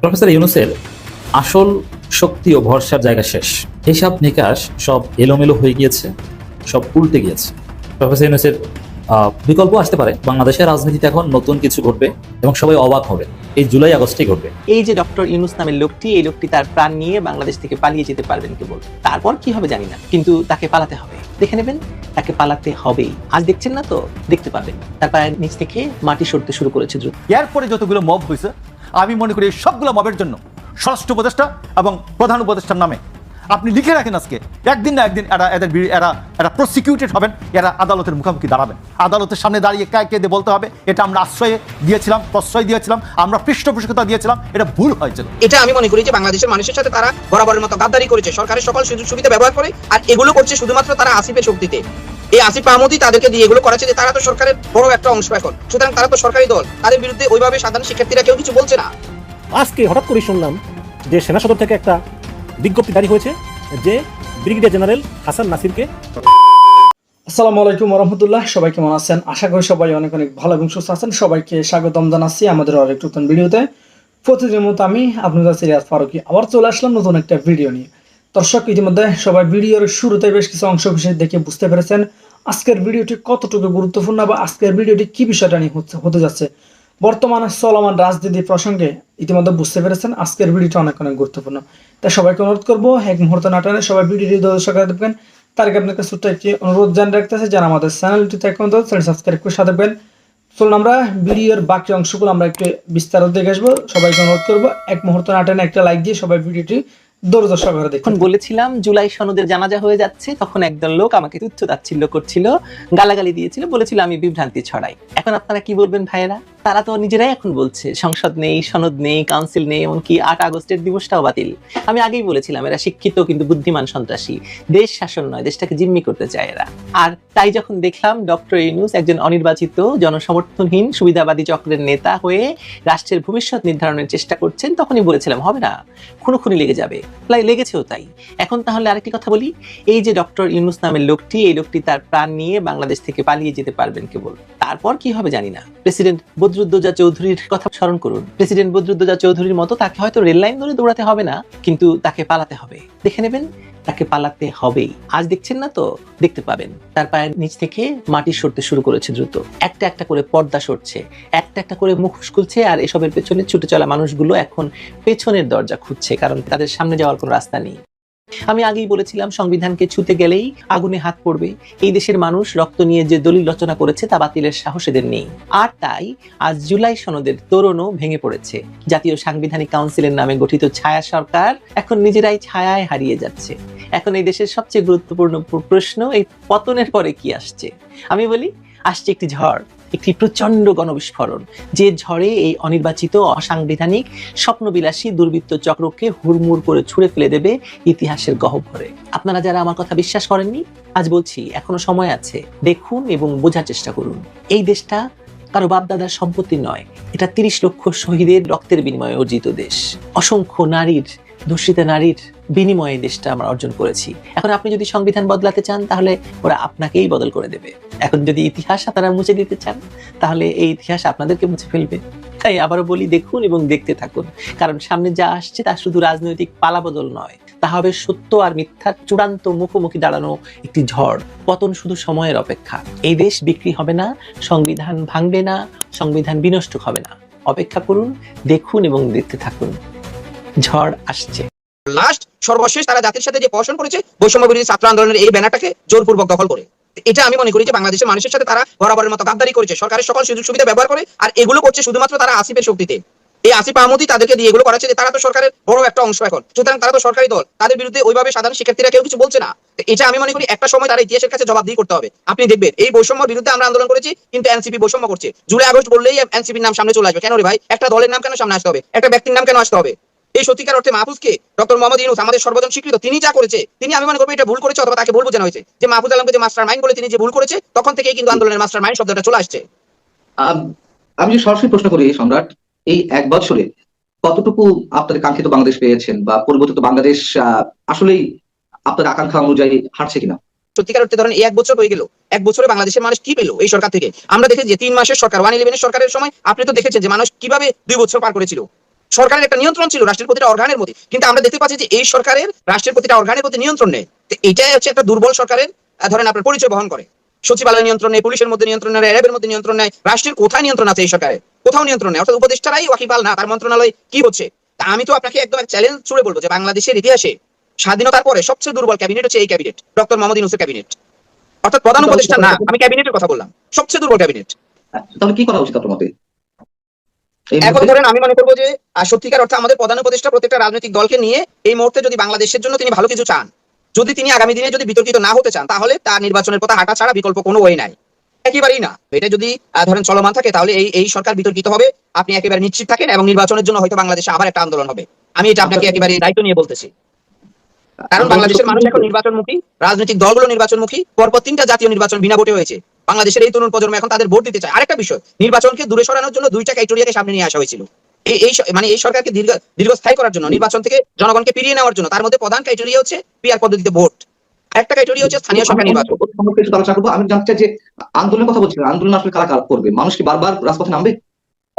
Professor ইউনুসের আসল শক্তি ও ভরসার জায়গা শেষ। হিসাব নিকাশ সব এলোমেলো হয়ে গিয়েছে সব উল্টে গিয়েছে। প্রফেসর ইউনুসের বিকল্প আসতে পারে। বাংলাদেশের রাজনীতিতে এখন নতুন কিছু ঘটবে এবং সবাই অবাক হবে। এই জুলাই আগস্টেই ঘটবে। এই যে ডক্টর ইউনুস নামের লোকটি এই লোকটি তার প্রাণ নিয়ে বাংলাদেশ থেকে পালিয়ে যেতে পারবেন কেবল। তারপর কি হবে জানি না কিন্তু তাকে পালাতে হবে। দেখে নেবেন তাকে পালাতে হবেই। আজ দেখছেন না তো? দেখতে পাবেন। তার পায়ের নিচ থেকে মাটি সরতে শুরু করেছে দ্রুত। এরপরে যতগুলো মব হয়েছে আমি মনে করি এই সবগুলো মবের জন্য। স্বরাষ্ট্র উপদেষ্টা এবং প্রধান উপদেষ্টার নামে। আপনি লিখে রাখেন আজকে, একদিন না একদিন এরা এদের এরা এরা প্রসিকিউটেড হবেন, এরা আদালতের মুখোমুখি দাঁড়াবেন। আদালতের সামনে দাঁড়িয়ে কে কে দিয়ে বলতে হবে, এটা আমরা আশ্রয়ে দিয়েছিলাম, প্রশ্রয় দিয়েছিলাম, আমরা পৃষ্ঠপোষকতা দিয়েছিলাম, এটা ভুল হয়েছিল। এটা আমি মনে করি যে বাংলাদেশের মানুষের সাথে তারা বরাবরের মতো গাদ্দারি করেছে। সরকারের সকল সুযোগ সুবিধা ব্যবহার করে, আর এগুলো করছে শুধুমাত্র তারা আসিফের শক্তিতে। এই আসিফ মাহমুদই তাদেরকে দিয়ে এগুলো করাচ্ছে যে তারা তো সরকারের বড় একটা অংশ এখন। সুতরাং তারা তো সরকারি দল। তাদের বিরুদ্ধে ওইভাবে সাধারণ শিক্ষার্থীরা কেউ কিছু বলছে না। আজকে হঠাৎ করে শুনলাম যে সেনা সদর থেকে একটা বিজ্ঞপ্তি জারি হয়েছে যে ব্রিগেডিয়ার জেনারেল হাসান নাসিরকে আসসালামু আলাইকুম রহমতুল্লাহ। সবাই কেমন আছেন? আশা করি সবাই অনেক অনেক ভালো এবং সুস্থ আছেন। সবাইকে স্বাগতম জানাচ্ছি আমাদের আরেক নতুন ভিডিওতে। প্রতিদিনের মতো আমি আপনাদের সিরিয়াস ফারুকি আবার চলে আসলাম নতুন একটা ভিডিও নিয়ে। দর্শক ইতিমধ্যে সবাই ভিডিওর শুরুতে বেশ কিছু অংশ বিশেষ দেখে বুঝতে পেরেছেন। আজকের ভিডিওটি কতটুকু গুরুত্বপূর্ণ বা আজকের ভিডিওটি কি বিষয়টা নিয়ে হচ্ছে, হতে যাচ্ছে? বর্তমানে চলমান রাজনীতি প্রসঙ্গে ইতিমধ্যে বুঝতে পেরেছেন আজকের ভিডিওটা অনেক অনেক গুরুত্বপূর্ণ। তাই সবাইকে অনুরোধ করব, এক মুহূর্ত নাটানে সবাই ভিডিওটি দর্শক দেখবেন। তার আগে আপনাকে ছোট্ট একটি অনুরোধ জানিয়ে রাখতেছে যারা আমাদের চ্যানেলটিতে এখন চ্যানেল সাবস্ক্রাইব করে সাথে দেবেন চলুন আমরা ভিডিওর বাকি অংশগুলো আমরা একটু বিস্তারিত দেখে আসব। সবাইকে অনুরোধ করব, এক মুহূর্ত নাটানে একটা লাইক দিয়ে সবাই ভিডিওটি বলেছিলাম, জুলাই সনদের জানাজা হয়ে যাচ্ছে, তখন একদল লোক আমাকে তুচ্ছ তাচ্ছিল্য করছিল, গালাগালি দিয়েছিল, বলেছিল আমি বিভ্রান্তি ছড়াই। এখন আপনারা কি বলবেন ভাইয়েরা? তারা তো নিজেরাই এখন বলছে, সংসদ নেই, সনদ নেই কাউন্সিল নেই, এমনকি আট আগস্টের দিবসটাও বাতিল। আমি আগেই বলেছিলাম, এরা শিক্ষিত কিন্তু বুদ্ধিমান সন্ত্রাসী। দেশ শাসন নয়, দেশটাকে জিম্মি করতে চায় এরা। আর তাই যখন দেখলাম ডক্টর ইউনুস একজন অনির্বাচিত, জনসমর্থনহীন, সুবিধাবাদী চক্রের নেতা হয়ে রাষ্ট্রের ভবিষ্যৎ নির্ধারণের চেষ্টা করছেন, তখনই বলেছিলাম, হবে না, খুনোখুনি লেগে যাবে। লেগেছেও তাই। এখন তাহলে আরেকটি কথা বলি, এই যে ডক্টর ইউনুস নামের লোকটি, এই লোকটি তার প্রাণ নিয়ে বাংলাদেশ থেকে পালিয়ে যেতে পারবেন কেবল। তারপর কি হবে জানি না। প্রেসিডেন্ট বদরুদ্দোজা চৌধুরীর কথা স্মরণ করুন। প্রেসিডেন্ট বদরুদ্দোজা চৌধুরীর মতো তাকে হয়তো রেল লাইন ধরে দৌড়াতে হবে না, কিন্তু তাকে পালাতে হবে। দেখে নেবেন, তাকে পালাতে হবেই। আজ দেখছেন না তো? দেখতে পাবেন। তার পায়ের নিচ থেকে মাটি সরতে শুরু করেছে দ্রুত। একটা একটা করে পর্দা সরছে, একটা একটা করে মুখোশ খুলছে, আর এসবের পেছনে ছুটে চলা মানুষগুলো এখন পেছনের দরজা খুঁজছে, কারণ তাদের সামনে যাওয়ার কোনো রাস্তা নেই। আমি আগেই বলেছিলাম, সংবিধানকে ছুতে গেলেই আগুনে হাত পড়বে। এই দেশের মানুষ রক্ত নিয়ে যে দলিল রচনা করেছে তা বাতিলের সাহস এদের নেই। আর তাই আজ জুলাই সনদের তোরণও ভেঙে পড়েছে। জাতীয় সাংবিধানিক কাউন্সিলের নামে গঠিত ছায়া সরকার এখন নিজেরাই ছায়ায় হারিয়ে যাচ্ছে। এখন এই দেশের সবচেয়ে গুরুত্বপূর্ণ প্রশ্ন, এই পতনের পরে কি আসছে? আমি বলি, আসছে একটি ঝড়। একটি প্রচণ্ড গণবিস্ফোরণ, যে ঝড়ে এই অনির্বাচিত, অসাংবিধানিক, স্বপ্নবিলাসী দুর্বৃত্ত চক্রকে হুড়মুড় করে ছুঁড়ে ফেলে দেবে ইতিহাসের গহ্বরে। আপনারা যারা আমার কথা বিশ্বাস করেননি, আজ বলছি, এখনও সময় আছে। দেখুন এবং বোঝার চেষ্টা করুন। এই দেশটা কারও বাপদাদার সম্পত্তি নয়, এটা তিরিশ লক্ষ শহীদের রক্তের বিনিময়ে অর্জিত দেশ। অসংখ্য নারীর ধর্ষিতা নারীর বিনিময়ে দেশটা আমরা অর্জন করেছি। এখন আপনি যদি সংবিধান বদলাতে চান, তাহলে ওরা আপনাকেই বদল করে দেবে। এখন যদি ইতিহাস তারা মুছে দিতে চান, তাহলে এই ইতিহাস আপনাদেরকে মুছে ফেলবে। তাই আবারও বলি, দেখুন এবং দেখতে থাকুন। কারণ সামনে যা আসছে তা শুধু রাজনৈতিক পালাবদল নয়, তা হবে সত্য আর মিথ্যার চূড়ান্ত মুখোমুখি দাঁড়ানো একটি ঝড়। পতন শুধু সময়ের অপেক্ষা। এই দেশ বিক্রি হবে না, সংবিধান ভাঙবে না, সংবিধান বিনষ্ট হবে না। অপেক্ষা করুন, দেখুন এবং দেখতে থাকুন। ঝড় আসছে। লাস্ট, সর্বশেষ তারা জাতির সাথে যে প্রশাসন করেছে, বৈষম্য বিরোধী ছাত্র আন্দোলনের এই ব্যানারটাকে জোরপূর্বক দখল করে। এটা আমি মনে করি যে বাংলাদেশের মানুষের সাথে তারা বরাবরের মতো গাদ্দারি করেছে। সরকারের সকল সুযোগ সুবিধা ব্যবহার করে আর এগুলো করছে শুধুমাত্র তারা আসিফের শক্তিতে। এই আসিফ মাহমুদই তাদেরকে দিয়ে এগুলো করাচ্ছে যে তারা তো সরকারের বড় একটা অংশ এখন। সুতরাং তারা তো সরকারি দল। তাদের বিরুদ্ধে ওইভাবে সাধারণ শিক্ষার্থীরা কেউ কিছু বলছে না। এটা আমি মনে করি একটা সময় তারা ইতিহাসের কাছে জবাবদিহি করতে হবে। আপনি দেখবেন, এই বৈষম্যর বিরুদ্ধে আমরা আন্দোলন করেছি, কিন্তু এনসিপি বৈষম্য করছে। জুলাই আগস্ট বললেই এনসিপির নাম সামনে চলে আসবে। কেন রে ভাই? একটা দলের নাম কেন সামনে আসতে হবে? একটা ব্যক্তির নাম কেন আসতে হবে? এই সত্যিকার অর্থে মাহফুজকে ডক্টর মোহাম্মদ ইউনুস আমাদের সর্বজন স্বীকৃত তিনি যা করেছে তিনি আমি মনে করব এটা ভুল করেছে অথবা তাকে ভুল বোঝানো হয়েছে। যে মাহফুজ আলমকে যে মাস্টার মাইন্ড বলে তিনি যে ভুল করেছে তখন থেকেই কিন্তু আন্দোলনের মাস্টার মাইন্ড শব্দটা চলে আসছে। আমি যদি সরাসরি প্রশ্ন করি সম্রাট এই এক বছরে কতটুকু আপনাদের কাঙ্ক্ষিত বাংলাদেশ পেয়েছেন বা পরিবর্তিত বাংলাদেশ আসলেই আপনাদের আকাঙ্ক্ষা অনুযায়ী হারছে কিনা? সত্যিকার অর্থে ধরেন এক বছর হয়ে গেল। এক বছরে বাংলাদেশের মানুষ কি পেল এই সরকার থেকে? আমরা দেখেছি যে তিন মাসের সরকার ওয়ান ইলেভেনের সরকারের সময় আপনি তো দেখেছেন যে মানুষ কীভাবে দুই বছর পার করেছিল। সরকারের একটা নিয়ন্ত্রণ ছিল রাষ্ট্রের প্রতিটা অর্গানের মধ্যে। কিন্তু আমরা দেখতে পাচ্ছি যে এই সরকারের রাষ্ট্রের প্রতিটা অর্গানের প্রতি নিয়ন্ত্রণ নেই। এটাই হচ্ছে একটা দুর্বল সরকারের ধরেন আপনার পরিচয় বহন করে। সচিবালয় নিয়ন্ত্রণ নেই, পুলিশের মধ্যে নিয়ন্ত্রণ নেই, র্যাবের মধ্যে নিয়ন্ত্রণ নেই। রাষ্ট্রের কোথায় নিয়ন্ত্রণ আছে এই সরকারের? কোথাও নিয়ন্ত্রণ নেই। অর্থাৎ উপদেষ্টারাই ওয়াকিবাল না, তার মন্ত্রণালয় কি হচ্ছে আমি তো আপনাকে একদম চ্যালেঞ্জ ছুড়ে বলব যে বাংলাদেশের ইতিহাসে স্বাধীনতার পরে সবচেয়ে দুর্বল ক্যাবিনেট হচ্ছে এই ক্যাবিনেট ডক্টর মোহাম্মদ ইউনুসের ক্যাবিনেট অর্থাৎ প্রধান উপদেষ্টা না, আমি ক্যাবিনেটের কথা বললাম। সবচেয়ে দুর্বল ক্যাবিনেট তাহলে কি করা উচিত আপনার মতে? এখন ধরেন আমি মনে করব যে সত্যিকার অর্থে আমাদের প্রধান উপদেষ্টা প্রত্যেকটা রাজনৈতিক দলকে নিয়ে এই মুহূর্তে যদি বাংলাদেশের জন্য তিনি ভালো কিছু চান যদি তিনি আগামী দিনে যদি বিতর্কিত না হতে চান তাহলে তার নির্বাচনের পথে হাঁটা ছাড়া বিকল্প কোনো ওয়ে নাই। একেবারেই না। এটা যদি ধরেন চলমান থাকে তাহলে এই এই সরকার বিতর্কিত হবে আপনি একেবারে নিশ্চিত থাকেন এবং নির্বাচনের জন্য হয়তো বাংলাদেশে আবার একটা আন্দোলন হবে। আমি এটা আপনাকে একেবারে দায়িত্ব নিয়ে বলতেছি। কারণ বাংলাদেশের মানুষ এখন নির্বাচনমুখী রাজনৈতিক দলগুলো নির্বাচনমুখী পরপর তিনটা জাতীয় নির্বাচন বিনা ভোটে হয়েছে। বাংলাদেশের এই তরুণ প্রজন্ম এখন তাদের ভোট দিতে চায়। আরেকটা বিষয় নির্বাচনকে দূরে সরানোর জন্য দুইটা ক্রাইটেরিয়াকে সামনে নিয়ে আসা হয়েছিল। এই মানে এই সরকারকে দীর্ঘ দীর্ঘস্থায়ী করার জন্য নির্বাচন থেকে জনগণকে ফিরিয়ে নেওয়ার জন্য তার মধ্যে প্রধান ক্রাইটেরিয়া হচ্ছে পিআর পদ্ধতিতে ভোট। আরেকটা ক্রাইটেরিয়া হচ্ছে স্থানীয় সরকার নির্বাচন। আমি জানতে চাই যে আন্দোলনের কথা বলছিলেন আন্দোলন আসলে কারা কারা করবে? মানুষ কি বারবার রাজপথে নামবে?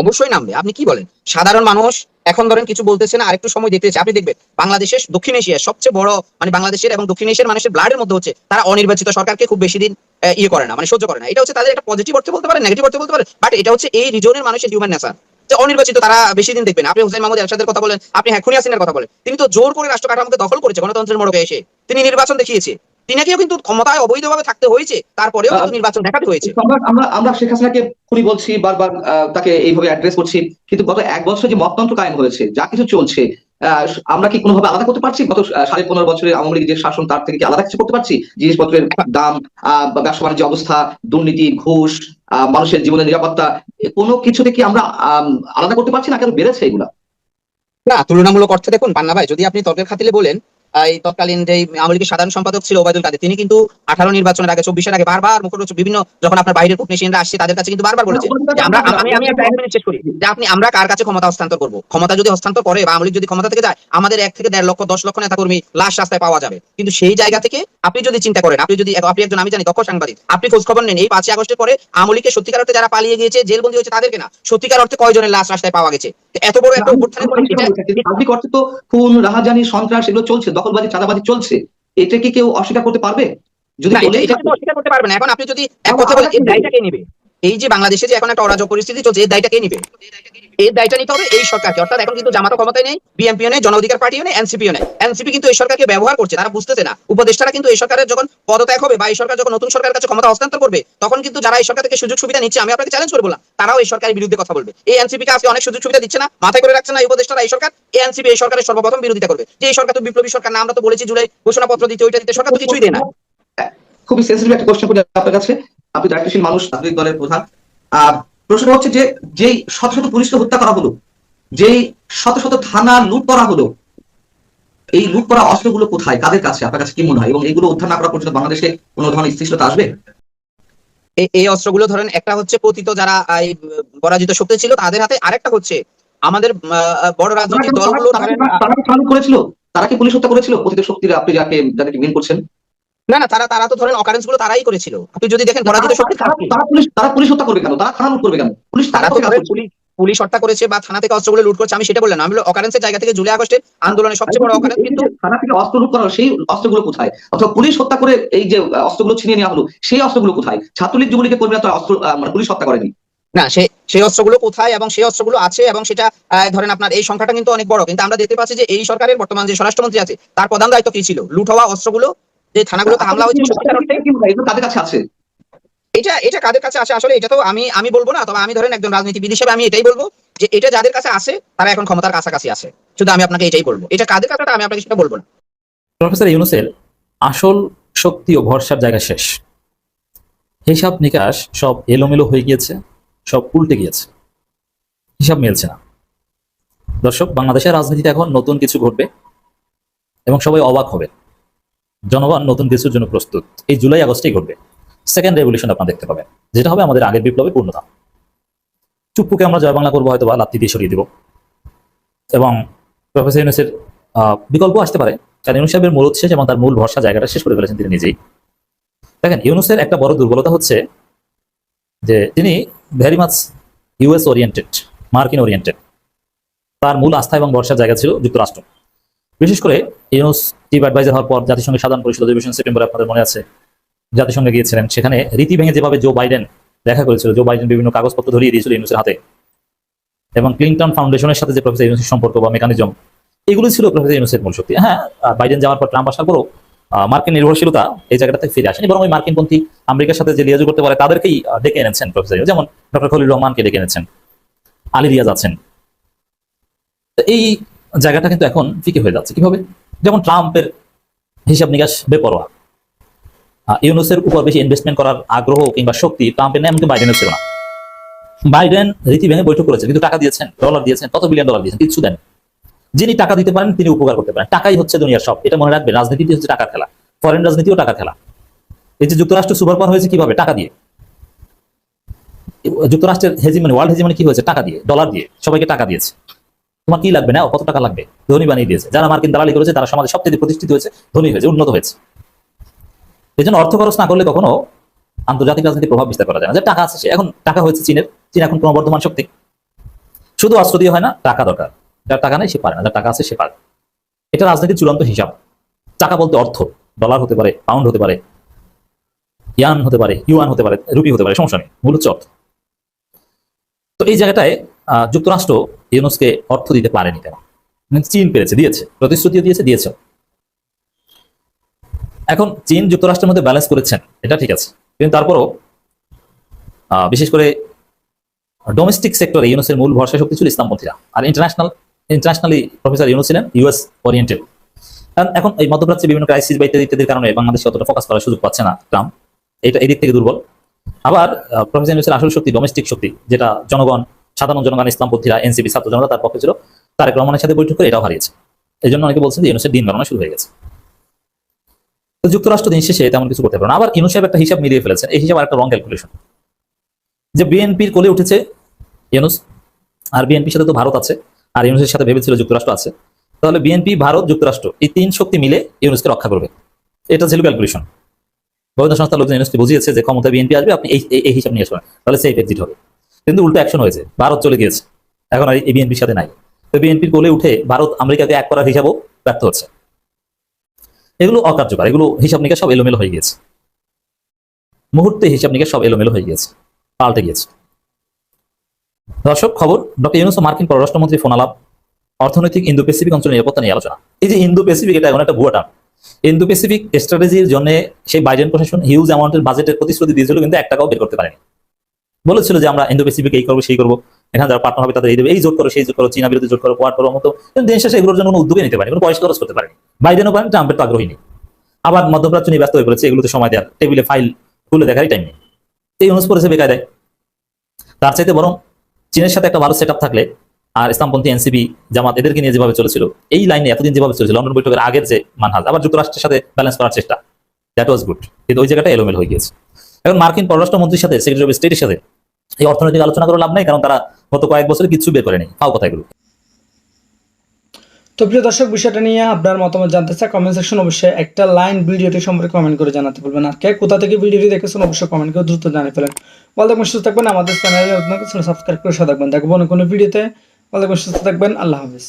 অবশ্যই নামবে। আপনি কি বলেন? সাধারণ মানুষ এখন ধরেন কিছু বলতেছে না, আরেকটু সময় দেখতেছে আপনি দেখবেন, বাংলাদেশের, দক্ষিণ এশিয়ার সবচেয়ে বড় মানে বাংলাদেশের এবং দক্ষিণ এশিয়ার মানুষের ব্লাডের মধ্যে হচ্ছে, তারা অনির্বাচিত সরকারকে খুব বেশি দিন ইয়ে করে না মানে সহ্য করে না। এটা হচ্ছে তাদের একটা পজিটিভ অর্থে বলতে পারে নেগেটিভ অর্থে বলতে পারে বাট এটা হচ্ছে এই রিজনের মানুষের হিউম্যান নেচার যে অনির্বাচিত তারা বেশি দিন দেখবেন আপনি হুসেন মাহমুদ এরশাদের কথা বলেন, আপনি হ্যাকুনি হাসিনার কথা বলেন, তিনি তো জোর করে রাষ্ট্র কাঠামোকে দখল করেছে গণতন্ত্রের মোড়কে এসে। তিনি নির্বাচন দেখিয়েছে। তিনাকেও কিন্তু ক্ষমতায় অবৈধভাবে থাকতে হয়েছে তারপরেও কিন্তু নির্বাচন দেখাতে হয়েছে। আমরা আমরা শেখ হাসিনাকে খুনি বলছি বারবার তাকে এইভাবে অ্যাড্রেস করছি কিন্তু গত এক বছর যে মততন্ত্র কায়েম হয়েছে যা কিছু চলছে আমরা কি কোনোভাবে আলাদা করতে পারছি? গত সাড়ে পনেরো বছরের আওয়ামী লীগের যে শাসন তার থেকে কি আলাদা কিছু করতে পারছি? জিনিসপত্রের দাম আহ, ব্যবসা বাণিজ্য অবস্থা দুর্নীতি ঘুষ আহ, মানুষের জীবনের নিরাপত্তা কোনো কিছুতে কি আমরা আম, আলাদা করতে পারছি না? কেন বেড়েছে এগুলা? না তুলনামূলক অর্থে দেখুন পান্না ভাই যদি আপনি তর্কের খাতিলে বলেন এই তৎকালীন যে আওয়ামী লীগের সাধারণ সম্পাদক ছিল ওবায়দুল কাদের তিনি কিন্তু আঠারো নির্বাচনের আগে চব্বিশের আগে বারবার মুখরোচক বিভিন্ন যখন আপনার বাইরের টেকনিশিয়ানরা আসছে তাদের কাছে কিন্তু বারবার বলেছে যে আমরা আমি আমি একটা মিনিট শেষ করি। যে আপনি আমরা কার কাছে ক্ষমতা হস্তান্তর করব? ক্ষমতা যদি হস্তান্তর করে বা আওয়ামী লীগ যদি ক্ষমতা থেকে যায় আমাদের এক থেকে দেড় লক্ষ দশ লক্ষ নেতা কর্মী লাশ রাস্তায় পাওয়া যাবে। কিন্তু সেই জায়গা থেকে আপনি যদি চিন্তা করেন আপনি যদি আপনি একজন আমি জানি দক্ষ সাংবাদিক আপনি খোঁজ খবর নেন এই পাঁচই আগস্টের পরে আওয়ামী লীগের সত্যিকার অর্থে যারা পালিয়ে গিয়েছে জেলবন্দি হয়েছে তাদেরকে না। সত্যিকার অর্থে কয়জনের লাশ রাস্তায় পাওয়া গেছে? এত বড় একটা এটা- সার্বিক তো খুন রাহাজানি সন্ত্রাস এগুলো চলছে। দখলবাজি চাঁদাবাজি চলছে এটা কি কেউ অস্বীকার করতে পারবে? যদি এটা- অস্বীকার করতে পারবে না। এখন আপনি যদি এক কথা বলে দায়টা কে নিবে? এই যে বাংলাদেশে যে এখন একটা অরাজক পরিস্থিতি চলছে এই দায়টা কে নিবে? এর দায়টা নিতে হবে এই সরকারকে। অর্থাৎ এখন কিন্তু জামাতো ক্ষমতায় নেই, বিএনপিও নেই জন অধিকার পার্টিও নেই, এনসিপিও নেই। এনসিপি কিন্তু এই সরকারকে ব্যবহার করছে, তারা বুঝতেছে না। উপদেষ্টারা কিন্তু এই সরকারের যখন পদত্যাগ হবে বা এই সরকার যখন নতুন সরকারের কাছে ক্ষমতা হস্তান্তর করবে, তখন কিন্তু যারা এই সরকার থেকে সুযোগ সুবিধা নিচ্ছে, আমি আপনাকে চ্যালেঞ্জ করে বললাম, তারাও এই সরকারের বিরুদ্ধে কথা বলবে। এই এনসিপি কে আজকে অনেক সুযোগ সুবিধা দিচ্ছে না, মাথায় করে রাখছে না এই উপদেষ্টারা, এই সরকার। এনসিপি এই সরকারের সর্বপ্রথম বিরোধিতা করবে। যে এই সরকার তো বিপ্লবী সরকার না, আমরা তো বলেছি জুলাই ঘোষণাপত্র দিতে ওইটা দিতে সরকার তো কিছুই দেয় না। খুবই সেন্সিটিভ একটা কোশ্চেন করি আপনার কাছে। আপনি দায়িত্বশীল মানুষ রাজনৈতিক দলের প্রধান। প্রশ্নটা হচ্ছে যে যেই শত শত পুলিশকে হত্যা করা হলো যেই শত শত থানা লুট করা হলো এই লুট করা অস্ত্রগুলো কোথায়? কাদের কাছে? আপনার কাছে কি মনে হয়? এবং এইগুলো উদ্ধার না করা পর্যন্ত বাংলাদেশে কোনো ধরনের স্থিতিশীলতা আসবে? এই- অস্ত্রগুলো ধরেন একটা হচ্ছে পতিত যারা এই পরাজিত শক্তি ছিল তাদের হাতে আরেকটা হচ্ছে আমাদের আহ, বড় রাজনৈতিক দলগুলো তারা লুট করেছিল? তারা কি পুলিশ হত্যা করেছিল? অতীত শক্তিরা আপনি যাকে যাদেরকে মিন করছেন। না না তারা তারা তো ধরেন অকারেন্সগুলো তারাই করেছিল। আপনি যদি দেখেন পরাজিত শক্তি তারা- পুলিশ তারা পুলিশ হত্যা করবে কেন? তারা থানা লুট করবে কেন? পুলিশ তারা তো পুলিশ পুলিশ হত্যা করেছে বা থানা থেকে অস্ত্রগুলো লুট করছে আমি সেটা বললাম আমি অকারেন্সের জায়গা থেকে জুলাই আগস্টের আন্দোলনের সবচেয়ে বড় অকারেন্স কিন্তু থানা থেকে অস্ত্র লুট করা সেই অস্ত্রগুলো কোথায়? অথবা পুলিশ হত্যা করে এই যে অস্ত্রগুলো ছিনিয়ে নেওয়া হলো সেই অস্ত্রগুলো কোথায়? ছাত্রলীগ যুবলীগের কর্মীরা তো অস্ত্র মানে পুলিশ হত্যা করেনি। না সে সেই অস্ত্রগুলো কোথায় এবং সেই অস্ত্রগুলো আছে এবং সেটা ধরেন আপনার এই সংখ্যাটা কিন্তু অনেক বড়। কিন্তু আমরা দেখতে পাচ্ছি যে এই সরকারের বর্তমান যে স্বরাষ্ট্রমন্ত্রী আছে তার প্রধান দায়িত্ব কি ছিল? লুট হওয়া অস্ত্রগুলো যে থানাগুলোতে হামলা হয়েছে সত্যিকার অর্থে কি? এগুলো কাদের কাছে আছে। এটা এটা কাদের কাছে আছে? আসলে এটা তো আমি আমি বলব না তবে আমি ধরেন একজন রাজনীতিবিদ হিসেবে আমি এটাই বলব যে এটা যাদের কাছে আছে তারা এখন ক্ষমতার কাছাকাছি আছে। শুধু আমি আপনাকে এটাই বলব। এটা কাদের কাছে আমি আপনাকে সেটা বলব না। প্রফেসর ইউনুসের আসল শক্তি ও ভরসার জায়গা শেষ। হিসাব নিকাশ সব এলোমেলো হয়ে গিয়েছে সব উল্টে গিয়েছে। হিসাব মিলছে না। দর্শক বাংলাদেশের রাজনীতিতে এখন নতুন কিছু ঘটবে এবং সবাই অবাক হবে। জনগণ নতুন কিছুর জন্য প্রস্তুত। এই জুলাই আগস্টেই ঘটবে। সেকেন্ড রেভলিউশন আপনারা দেখতে পাবেন। যেটা হবে আমাদের আগের বিপ্লবের পূর্ণতা। চুপ্পুকে আমরা জয় বাংলা করব হয়তো বা লাত্তি দিয়ে সরিয়ে দিব। এবং প্রফেসর ইউনুসের বিকল্প আসতে পারে। কারণ ইউনুস সাহেবের মূল উৎসেষ এবং তার মূল ভরসা জায়গাটা শেষ করে ফেলেছেন তিনি নিজেই। দেখেন, ইউনুসের একটা বড় দুর্বলতা হচ্ছে যে তিনি ভেরি মাচ ইউএস ওরিয়েন্টেড মার্কিন ওরিয়েন্টেড তার মূল আস্থা এবং ভরসার জায়গা ছিল যুক্তরাষ্ট্র। বিশেষ করে ইউনুস চিফ অ্যাডভাইজার হওয়ার পর জাতিসংঘের সাধারণ পরিষদ অধিবেশন সেপ্টেম্বরে আপনাদের মনে আছে, জাতিসংঘে গিয়েছিলেন, সেখানে রীতি ভেঙে যেভাবে জো বাইডেন দেখা করেছিল জো বাইডেন বিভিন্ন কাগজপত্র ধরিয়ে দিয়েছিল ইউনুসের হাতে। এবং ক্লিনটন ফাউন্ডেশনের সাথে যে প্রফেসর ইউনুসের সম্পর্ক বা মেকানিজম এগুলো ছিল প্রফেসর ইউনুসের মূল শক্তি। হ্যাঁ বাইডেন যাওয়ার পর ট্রাম্প আসার পরও মার্কিন নির্ভরশীলতা এই জায়গাটা থেকে ফিরে আসেনি, বরং ওই মার্কিনপন্থী আমেরিকার সাথে যে লিয়াজু করতে পারে, তাদেরকেই ডেকে এনেছেন প্রফেসর। যেমন ডক্টর খলিল রহমানকে ডেকে এনেছেন। আলী রিয়াজ আছেন। এই জায়গাটা কিন্তু এখন ফিকে হয়ে যাচ্ছে। কীভাবে? যেমন ট্রাম্পের হিসাব নিকাশ বেপরোয়া। ইউনুসের উপর বেশি ইনভেস্টমেন্ট করার আগ্রহ কিংবা শক্তি ট্রাম্পের এমনকি বাইডেনের ছিল না। বাইডেন রীতি ভেঙে বৈঠক করেছেন, কিন্তু টাকা দিয়েছেন ডলার দিয়েছেন, কত বিলিয়ন ডলার দিয়েছেন কিছু দেন যিনি টাকা দিতে পারেন, তিনি উপকার করতে পারেন। টাকাই হচ্ছে দুনিয়ার সব, এটা মনে রাখবে রাজনীতি হচ্ছে টাকার খেলা। ফরেন রাজনীতিও টাকা খেলা। এই যে যুক্তরাষ্ট্র সুপার পাওয়ার হয়েছে কীভাবে? টাকা দিয়ে। যুক্তরাষ্ট্রের হেজিমানি ওয়ার্ল্ড হেজিমানি কি হয়েছে? টাকা দিয়ে ডলার দিয়ে, সবাইকে টাকা দিয়েছে। তোমার কি লাগবে? না কত টাকা লাগবে? ধনী বানিয়ে দিয়েছে। যারা মার্কিন দালালি করেছে, তারা সমাজে সবচেয়ে প্রতিষ্ঠিত হয়েছে, ধনী হয়েছে, উন্নত হয়েছে। এই জন্য অর্থ খরচ না করলে কখনো আন্তর্জাতিক রাজনীতি প্রভাব বিস্তার করা যায় না। যে টাকা আছে এখন টাকা হয়েছে চীনের। চীন এখন ক্রমবর্ধমান শক্তি। শুধু অস্ত্র দিয়ে হয় না, টাকা দরকার। যার টাকা নেই, সে পারে না। যার টাকা আছে, সে পারে। এটা রাজনীতির চূড়ান্ত হিসাব। টাকা বলতে অর্থ। ডলার হতে পারে, পাউন্ড হতে পারে, ইয়ান হতে পারে, ইউয়ান হতে পারে, রুপি হতে পারে, সমস্যা নেই। মূল হচ্ছে অর্থ। তো এই জায়গাটায় যুক্তরাষ্ট্র ইউনুসকে অর্থ দিতে পারেনি কেন কিন্তু চীন পেরেছে, দিয়েছে প্রতিশ্রুতিও দিয়েছে দিয়েছে। এখন চীন যুক্তরাষ্ট্রের মধ্যে ব্যালেন্স করেছেন, এটা ঠিক আছে। কিন্তু তারপরও বিশেষ করে ডোমেস্টিক সেক্টরে ইউনুসের মূল ভরসা শক্তি ছিল ইসলামপন্থীরা। আর ইন্টারন্যাশনাল ইন্টারন্যাশনালি প্রফেসর ইউনুস ছিলেন ইউএস ওরিয়েন্টেড কারণ এখন এই মধ্যপ্রাচ্যে বিভিন্ন ক্রাইসিস বা ইত্যাদি, ইত্যাদির কারণে বাংলাদেশে অতটা ফোকাস করার সুযোগ পাচ্ছে না ট্রাম্প। এটা এদিক থেকে দুর্বল। আবার প্রফেসর ইউনুসের আসল শক্তি ডোমেস্টিক শক্তি, যেটা জনগণ সাধারণ জনগণ ইসলামপন্থীরা এনসিপি ছাত্র জনতা তার পক্ষে ছিল তারেক রহমানের সাথে বৈঠক করে এটাও হারিয়েছে। এই জন্য অনেকে বলছেন যে ইউনুসের দিন গণনা শুরু হয়ে গেছে। তো যুক্তরাষ্ট্র দিন শেষে তেমন কিছু করতে পারে না। আবার ইউনুস সাহেব একটা হিসাব মিলিয়ে ফেলেছেন। এই হিসাব একটা রং ক্যালকুলেশন যে বিএনপির কোলে উঠেছে ইউনুস, আর বিএনপির সাথে তো ভারত আছে, আর ইউনুসের সাথে ভেবেছিল যুক্তরাষ্ট্র আছে, তাহলে বিএনপি, ভারত, যুক্তরাষ্ট্র এই তিন শক্তি মিলে ইউনুসকে রক্ষা করবে। এটা ছিল ক্যালকুলেশন গোয়েন্দা সংস্থার লোকজন ইউনুসকে বুঝিয়েছে যে ক্ষমতা বিএনপি আসবে, আপনি এই হিসাব নিয়ে আসবেন। তাহলে সেফ এক্সিট হবে। কিন্তু উল্টো অ্যাকশন হয়েছে। ভারত চলে গিয়েছে। এখন আর এই বিএনপির সাথে নাই। তো বিএনপির কোলে উঠে ভারত আমেরিকাকে এক করার হিসাবও ব্যর্থ হচ্ছে। এগুলো অকার্যকর। এগুলো হিসাব নিকাশ সব এলোমেলো হয়ে গিয়েছে। মুহূর্তে হিসাব নিকাশ সব এলোমেলো হয়ে গিয়েছে। পাল্টে গিয়েছে। দর্শক, খবর, ডক্টর ইউনুস মার্কিন পররাষ্ট্রমন্ত্রী ফোন আলাপ। অর্থনৈতিক ইন্দো প্যাসিফিক অঞ্চলের নিরাপত্তা নিয়ে আলোচনা। এই যে ইন্দো প্যাসিফিক এটা এখন একটা ভুয়া টার্ম ইন্দো প্যাসিফিক স্ট্র্যাটেজির জন্য সেই বাইডেন প্রশাসন হিউজ অ্যামাউন্টের বাজেটের প্রতিশ্রুতি দিয়েছিল, কিন্তু এক টাকাও বের করতে পারেনি। বলেছিল যে আমরা ইন্দো প্যাসিফিক এই করব, সেই করব, এখানে যারা পার্টনার হবে তাদের এই দেবে, এই জোট করো, সেই জোট করো, চীনা বিরুদ্ধে জোট করো, কোয়াড করো মতো দেশ শেষে এগুলোর জন্য কোনো উদ্যোগে নিতে পারেনি, কোনো পয়সা খরচ করতে পারেনি। বাইডেনও পারেন ট্রাম্পের তো আগ্রহী নেই। আবার মধ্যপ্রাচ্য নিয়ে ব্যস্ত হয়ে পড়েছে, এগুলোতে সময় দেওয়ার, টেবিলে ফাইল খুলে দেখারই টাইম নেই। এই অনুষ পড়েছে বেকায়দায়। তার চাইতে বরং চীনের সাথে একটা ভালো সেট থাকলে, আর ইসলামপন্থী এনসিবি জামাত এদেরকে নিয়ে যেভাবে চলেছিল, এই লাইনে এতদিন যেভাবে চলেছিল লন্ডন বৈঠকের আগের যে মানহাজ, আবার যুক্তরাষ্ট্রের সাথে ব্যালেন্স করার চেষ্টা। দ্যাট ওয়াজ গুড কিন্তু ওই জায়গাটা এলোমেল হয়ে গিয়েছে। এখন মার্কিন পররাষ্ট্রমন্ত্রীর সাথে সেক্রেটারি অফ স্টেটের সাথে এই অর্থনৈতিক আলোচনা করে লাভ নাই, কারণ তারা গত কয়েক বছরে কিছু বের করেনি। তাও কথা এগুলো। তো প্রিয় দর্শক, বিষয়টা নিয়ে আপনার মতামত জানতে চাই কমেন্ট সেকশন অবশ্যই একটা লাইন ভিডিওটি সম্পর্কে কমেন্ট করে জানাতে বলবেন আর কে কোথা থেকে ভিডিওটি দেখেছেন অবশ্যই কমেন্ট করে দ্রুত জানিয়ে ফেলেন। থাকবেন, সুস্থ থাকবেন, আমাদের চ্যানেলে আপনাকে সাবস্ক্রাইব করে সাথে থাকবেন। দেখব কোনো ভিডিওতে। থাকবেন, সুস্থ থাকবেন, আল্লাহ হাফিজ।